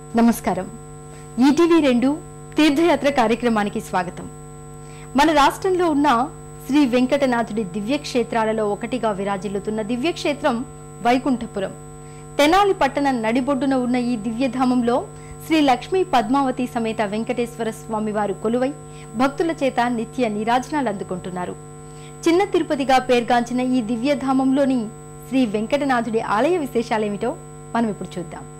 నమస్కారం. ఈటీవీ రెండు తీర్థయాత్ర కార్యక్రమానికి స్వాగతం. మన రాష్ట్రంలో ఉన్న శ్రీ వెంకటనాథుడి దివ్యక్షేత్రాలలో ఒకటిగా విరాజిల్లుతున్న దివ్యక్షేత్రం వైకుంఠపురం. తెనాలి పట్టణ నడిబొడ్డున ఉన్న ఈ దివ్యధామంలో శ్రీ లక్ష్మీ పద్మావతి సమేత వెంకటేశ్వర స్వామి వారు కొలువై భక్తుల చేత నిత్య నీరాజనాలు అందుకుంటున్నారు. చిన్న తిరుపతిగా పేర్గాంచిన ఈ దివ్యధామంలోని శ్రీ వెంకటనాథుడి ఆలయ విశేషాలేమిటో మనం ఇప్పుడు చూద్దాం.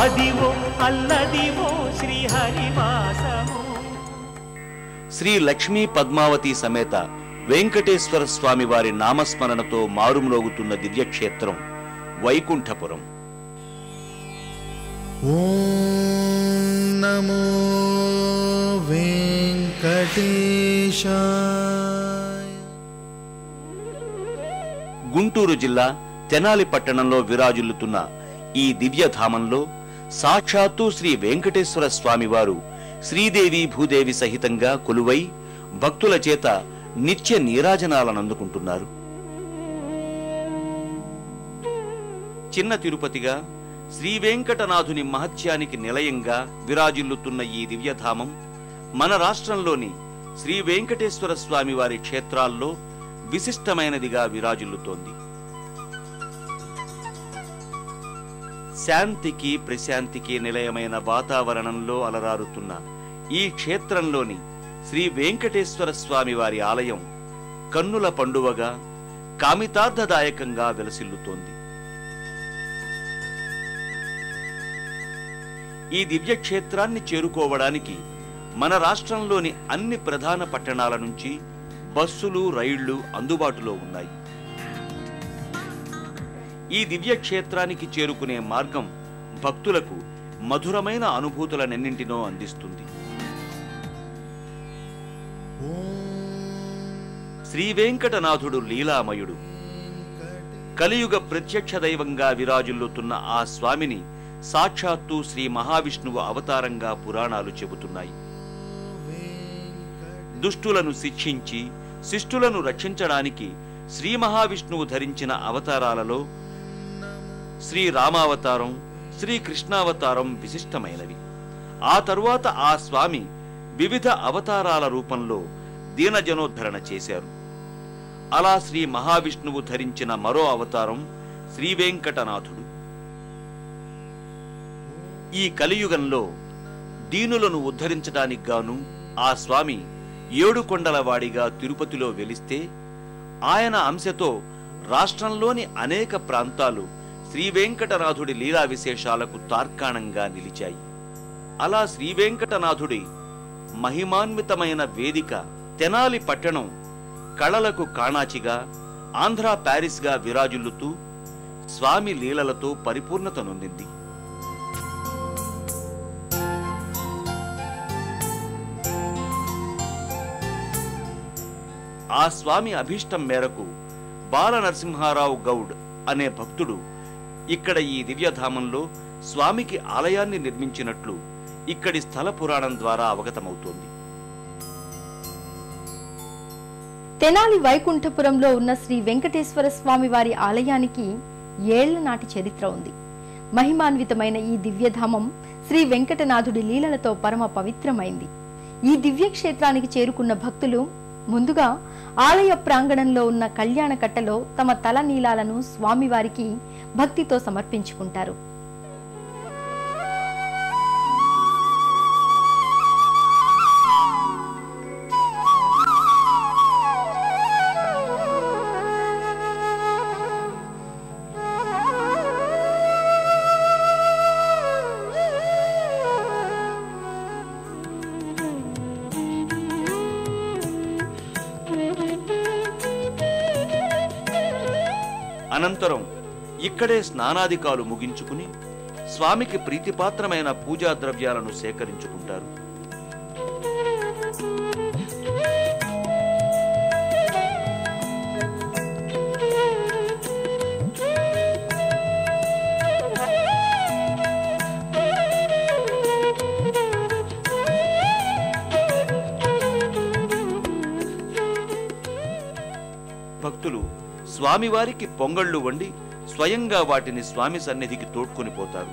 అదివో అల్లదివో శ్రీహరివాసము శ్రీ లక్ష్మీ పద్మావతి సమేత వెంకటేశ్వర స్వామి వారి నామస్మరణతో మారుమ్రోగుతున్న దివ్యక్షేత్రం వైకుంఠపురం. నమో వెంకటేశ గుంటూరు జిల్లా తెనాలి పట్టణంలో విరాజుల్లుతున్న ఈ దివ్యధామంలో సాక్షాత్తు శ్రీ వెంకటేశ్వర స్వామివారు శ్రీదేవి భూదేవి సహితంగా కొలువై భక్తుల చేత నిత్య నీరాజనాలను అందుకుంటున్నారు. చిన్న తిరుపతిగా శ్రీ వెంకటనాథుని మహత్యానికి నిలయంగా విరాజిల్లుతున్న ఈ దివ్యధామం మన రాష్ట్రంలోని శ్రీ వెంకటేశ్వర స్వామి వారి క్షేత్రాల్లో విశిష్టమైనదిగా విరాజిల్లుతోంది. శాంతికి ప్రశాంతికి నిలయమైన వాతావరణంలో అలరారుతున్న ఈ క్షేత్రంలోని శ్రీ వెంకటేశ్వర స్వామి వారి ఆలయం కన్నుల పండువగా కామితార్థదాయకంగా వెలసిల్లుతోంది. ఈ దివ్యక్షేత్రాన్ని చేరుకోవడానికి మన రాష్ట్రంలోని అన్ని ప్రధాన పట్టణాల నుంచి బస్సులు రైళ్ళు అందుబాటులో ఉన్నాయి. ఈ దివ్యక్షేత్రానికి చేరుకునే మార్గం భక్తులకు మధురమైన అనుభూతులనెన్నింటినో అందిస్తుంది. శ్రీ వెంకటనాథుడు లీలామయుడు కలియుగ ప్రత్యక్ష దైవంగా విరాజిల్లుతున్న ఆ స్వామిని సాక్షాత్తు శ్రీ మహావిష్ణువు అవతారంగా పురాణాలు చెబుతున్నాయి. దుష్టులను శిక్షించి శిష్టులను రక్షించడానికి శ్రీ మహావిష్ణువు ధరించిన అవతారాలలో శ్రీ రామావతారం శ్రీ కృష్ణావతారం విశిష్టమైనవి. ఆ తరువాత ఆ స్వామి వివిధ అవతారాల రూపంలో దీనజనోద్ధరణ చేశారు. అలా శ్రీ మహావిష్ణువు ధరించిన మరో అవతారం శ్రీవేంకటనాథుడు. ఈ కలియుగంలో దీనులను ఉద్ధరించడానికి గాను ఆ స్వామి ఏడుకొండలవాడిగా తిరుపతిలో వెలిస్తే ఆయన అంశతో రాష్ట్రంలోని అనేక ప్రాంతాలు శ్రీవేంకటనాథుడి లీలా విశేషాలకు తార్కాణంగా నిలిచాయి. అలా శ్రీవేంకటనాథుడి మహిమాన్వితమైన వేదిక తెనాలి పట్టణం కళలకు కాణాచిగా ఆంధ్ర ప్యారిస్గా విరాజుల్లుతూ స్వామి లీలలతో పరిపూర్ణత నొందింది. ఆ స్వామి అభీష్టం మేరకు బాల నరసింహారావు గౌడ్ అనే భక్తుడు ఇక్కడ ఈ దివ్యధామంలో స్వామికి ఆలయాన్ని నిర్మించినట్లు ఇక్కడి స్థల పురాణం ద్వారా అవగతమవుతోంది. తెనాలి వైకుంఠపురంలో ఉన్న శ్రీ వెంకటేశ్వర స్వామి వారి ఆలయానికి ఏళ్ళ నాటి చరిత్ర ఉంది. మహిమాన్వితమైన ఈ దివ్యధామం శ్రీ వెంకటనాథుడి లీలలతో పరమ పవిత్రమైంది. ఈ దివ్యక్షేత్రానికి చేరుకున్న భక్తులు ముందుగా ఆలయ ప్రాంగణంలో ఉన్న కళ్యాణ కట్టలో తమ తల నీలాలను స్వామివారికి భక్తితో సమర్పించుకుంటారు. అనంతరం ఇక్కడే స్నానాధికాలు ముగించుకుని స్వామికి ప్రీతిపాత్రమైన పూజా ద్రవ్యాలను సేకరించుకుంటారు. భక్తులు స్వామివారికి పొంగళ్ళు వండి స్వయంగా వాటిని స్వామి సన్నిధికి తోడ్కొని పోతారు.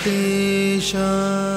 नमो वेङ्कटेशाय